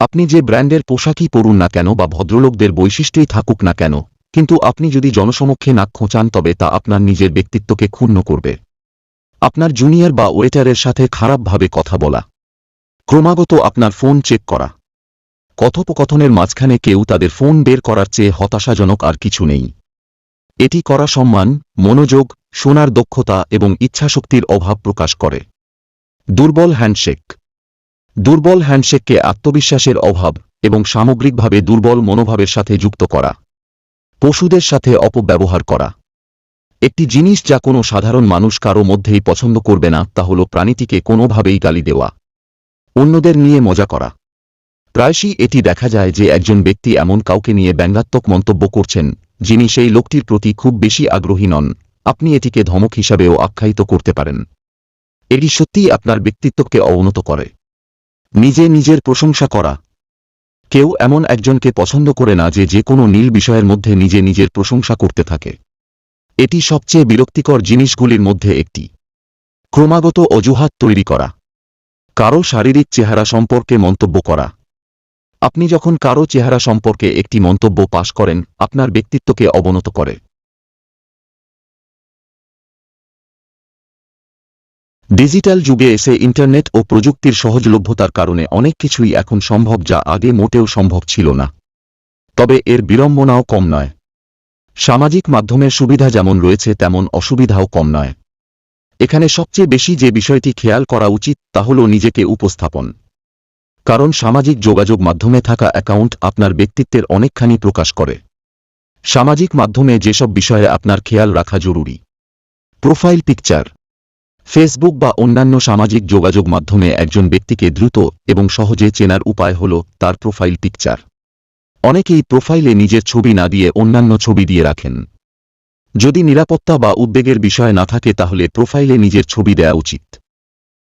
আপনি যে ব্র্যান্ডের পোশাকই পরুন না কেন বা ভদ্রলোকদের বৈশিষ্ট্যই থাকুক না কেন, কিন্তু আপনি যদি জনসমক্ষে নাক খোঁচান তবে তা আপনার নিজের ব্যক্তিত্বকে ক্ষুণ্ণ করবে। আপনার জুনিয়র বা ওয়েটারের সাথে খারাপভাবে কথা বলা। ক্রমাগত আপনার ফোন চেক করা। কথোপকথনের মাঝখানে কেউ তাদের ফোন বের করার চেয়ে হতাশাজনক আর কিছু নেই। এটি করা সম্মান, মনোযোগ, শোনার দক্ষতা এবং ইচ্ছাশক্তির অভাব প্রকাশ করে। দুর্বল হ্যান্ডশেক। দুর্বল হ্যান্ডশেককে আত্মবিশ্বাসের অভাব এবং সামগ্রিকভাবে দুর্বল মনোভাবের সাথে যুক্ত করা। পশুদের সাথে অপব্যবহার করা। একটি জিনিস যা কোনো সাধারণ মানুষ কারও মধ্যেই পছন্দ করবে না, তা হল প্রাণীটিকে কোনোভাবেই গালি দেওয়া। অন্যদের নিয়ে মজা করা। প্রায়শই এটি দেখা যায় যে একজন ব্যক্তি এমন কাউকে নিয়ে ব্যঙ্গাত্মক মন্তব্য করছেন, যিনি সেই লোকটির প্রতি খুব বেশি আগ্রহী নন। আপনি এটিকে ধমক হিসাবেও আখ্যায়িত করতে পারেন। এটি সত্যিই আপনার ব্যক্তিত্বকে অবনত করে। নিজে নিজের প্রশংসা করা। কেউ এমন একজনকে পছন্দ করে না যে যে কোনো নীল বিষয়ের মধ্যে নিজে নিজের প্রশংসা করতে থাকে। এটি সবচেয়ে বিরক্তিকর জিনিসগুলির মধ্যে একটি। ক্রমাগত অজুহাত তৈরি করা। কারও শারীরিক চেহারা সম্পর্কে মন্তব্য করা। আপনি যখন কারও চেহারা সম্পর্কে একটি মন্তব্য পাশ করেন, আপনার ব্যক্তিত্বকে অবনত করে। ডিজিটাল যুগে এসে ইন্টারনেট ও প্রযুক্তির সহজলভ্যতার কারণে অনেক কিছুই এখন সম্ভব যা আগে মোটেও সম্ভব ছিল না। তবে এর বিড়ম্বনাও কম নয়। সামাজিক মাধ্যমের সুবিধা যেমন রয়েছে, তেমন অসুবিধাও কম নয়। এখানে সবচেয়ে বেশি যে বিষয়টি খেয়াল করা উচিত, তা হল নিজেকে উপস্থাপন। কারণ সামাজিক যোগাযোগ মাধ্যমে থাকা অ্যাকাউন্ট আপনার ব্যক্তিত্বের অনেকখানি প্রকাশ করে। সামাজিক মাধ্যমে যেসব বিষয়ে আপনার খেয়াল রাখা জরুরি। Profile picture. ফেসবুক বা অন্যান্য সামাজিক যোগাযোগ মাধ্যমে একজন ব্যক্তিকে দ্রুত এবং সহজে চেনার উপায় হল তার প্রোফাইল পিকচার। অনেকেই প্রোফাইলে নিজের ছবি না দিয়ে অন্যান্য ছবি দিয়ে রাখেন। যদি নিরাপত্তা বা উদ্বেগের বিষয় না থাকে তাহলে প্রোফাইলে নিজের ছবি দেওয়া উচিত।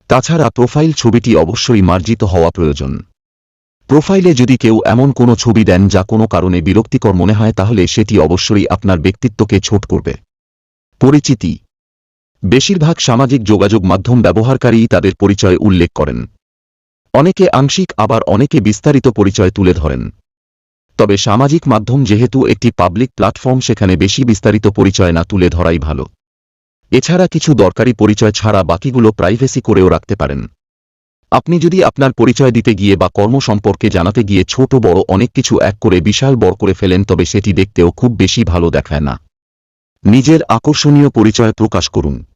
তাছাড়া প্রোফাইল ছবিটি অবশ্যই মার্জিত হওয়া প্রয়োজন। প্রোফাইলে যদি কেউ এমন কোনো ছবি দেন যা কোনো কারণে বিরক্তিকর মনে হয় তাহলে সেটি অবশ্যই আপনার ব্যক্তিত্বকে ছোট করবে। পরিচিতি বেশিরভাগ সামাজিক যোগাযোগ মাধ্যম ব্যবহারকারী তাদের পরিচয় উল্লেখ করেন। অনেকে আংশিক, আবার অনেকে বিস্তারিত পরিচয় তুলে ধরেন। তবে সামাজিক মাধ্যম যেহেতু একটি পাবলিক প্ল্যাটফর্ম, সেখানে বেশি বিস্তারিত পরিচয় না তুলে ধরাই ভালো। এছাড়া কিছু দরকারি পরিচয় ছাড়া বাকিগুলো প্রাইভেসি করেও রাখতে পারেন। আপনি যদি আপনার পরিচয় দিতে গিয়ে বা কর্ম সম্পর্কে জানাতে গিয়ে ছোট, বড় অনেক কিছু এক করে বিশাল বড় করে ফেলেন, তবে সেটি দেখতেও খুব বেশি ভালো দেখায় না। নিজের আকর্ষণীয় পরিচয় প্রকাশ করুন।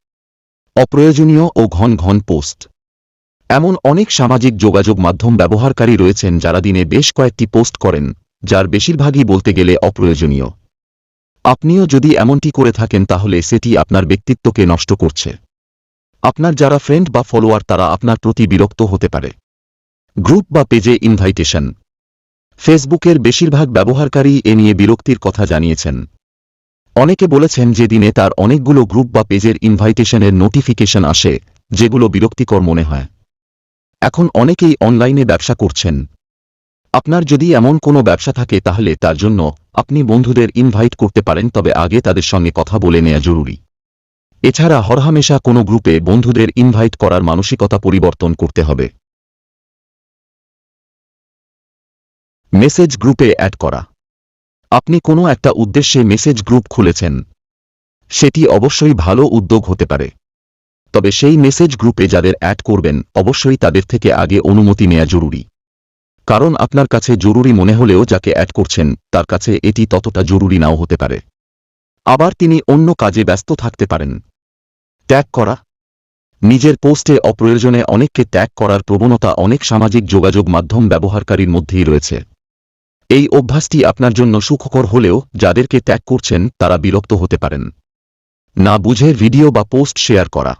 অপ্রয়োজনীয় ও ঘন ঘন পোস্ট। এমন অনেক সামাজিক যোগাযোগ মাধ্যম ব্যবহারকারী রয়েছেন যারা দিনে বেশ কয়েকটি পোস্ট করেন, যার বেশিরভাগই বলতে গেলে অপ্রয়োজনীয়। আপনিও যদি এমনটি করে থাকেন তাহলে সেটি আপনার ব্যক্তিত্বকে নষ্ট করছে। আপনার যারা ফ্রেন্ড বা ফলোয়ার তারা আপনার প্রতি বিরক্ত হতে পারে। গ্রুপ বা পেজে ইনভাইটেশন। ফেসবুকের বেশিরভাগ ব্যবহারকারী এ নিয়ে বিরক্তির কথা জানিয়েছেন। অনেকে বলেছেন যে দিনে তার অনেকগুলো গ্রুপ বা পেজের ইনভাইটেশনের নোটিফিকেশন আসে, যেগুলো বিরক্তিকর মনে হয়। এখন অনেকেই অনলাইনে ব্যবসা করছেন। আপনার যদি এমন কোনো ব্যবসা থাকে তাহলে তার জন্য আপনি বন্ধুদের ইনভাইট করতে পারেন, তবে আগে তাদের সঙ্গে কথা বলে নেওয়া জরুরি। এছাড়া হরহামেশা কোনো গ্রুপে বন্ধুদের ইনভাইট করার মানসিকতা পরিবর্তন করতে হবে। মেসেজ গ্রুপে অ্যাড করা। আপনি কোনো একটা উদ্দেশ্যে মেসেজ গ্রুপ খুলেছেন। সেটি অবশ্যই ভালো উদ্যোগ হতে পারে। তবে সেই মেসেজ গ্রুপে যাদের অ্যাড করবেন, অবশ্যই তাদের থেকে আগে অনুমতি নেওয়া জরুরি। কারণ আপনার কাছে জরুরি মনে হলেও যাকে অ্যাড করছেন, তার কাছে এটি ততটা জরুরি নাও হতে পারে। আবার তিনি অন্য কাজে ব্যস্ত থাকতে পারেন। ট্যাগ করা। নিজের পোস্টে অপ্রয়োজনে অনেককে ট্যাগ করার প্রবণতা অনেক সামাজিক যোগাযোগ মাধ্যম ব্যবহারকারীর মধ্যেই রয়েছে। এই অভ্যাসটি আপনার জন্য সুখকর হলেও যাদেরকে ত্যাগ করছেন, তারা বিরক্ত হতে পারেন। না বুঝে ভিডিও বা পোস্ট শেয়ার করা।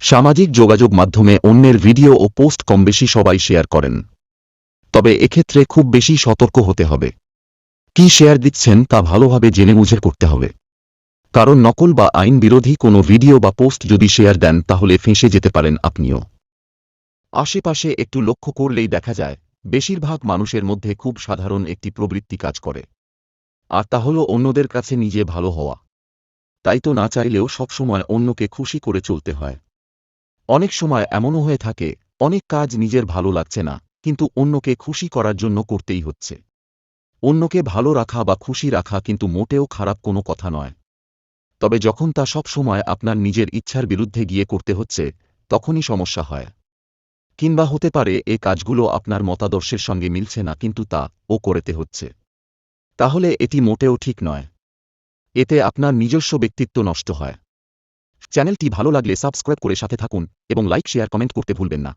সামাজিক যোগাযোগ মাধ্যমে অন্যের ভিডিও ও পোস্ট কম বেশি সবাই শেয়ার করেন। তবে এক্ষেত্রে খুব বেশি সতর্ক হতে হবে। কি শেয়ার দিচ্ছেন তা ভালোভাবে জেনে বুঝে করতে হবে। কারণ নকল বা আইন বিরোধী কোনো ভিডিও বা পোস্ট যদি শেয়ার দেন, তাহলে ফেঁসে যেতে পারেন আপনিও। আশেপাশে একটু লক্ষ্য করলেই দেখা যায় বেশিরভাগ মানুষের মধ্যে খুব সাধারণ একটি প্রবৃত্তি কাজ করে। আর তা হল অন্যদের কাছে নিজে ভালো হওয়া। তাই তো না চাইলেও সবসময় অন্যকে খুশি করে চলতে হয়। অনেক সময় এমনও হয়ে থাকে, অনেক কাজ নিজের ভালো লাগছে না, কিন্তু অন্যকে খুশি করার জন্য করতেই হচ্ছে। অন্যকে ভালো রাখা বা খুশি রাখা কিন্তু মোটেও খারাপ কোনো কথা নয়। তবে যখন তা সব সময় আপনার নিজের ইচ্ছার বিরুদ্ধে গিয়ে করতে হচ্ছে, তখনই সমস্যা হয়। কিংবা হতে পারে এ কাজগুলো আপনার মতাদর্শের সঙ্গে মিলছে না, কিন্তু তা ও করেতে হচ্ছে। তাহলে এটি মোটেও ঠিক নয়। এতে আপনার নিজস্ব ব্যক্তিত্ব নষ্ট হয়। চ্যানেলটি ভালো লাগলে সাবস্ক্রাইব করে সাথে থাকুন এবং লাইক, শেয়ার, কমেন্ট করতে ভুলবেন না।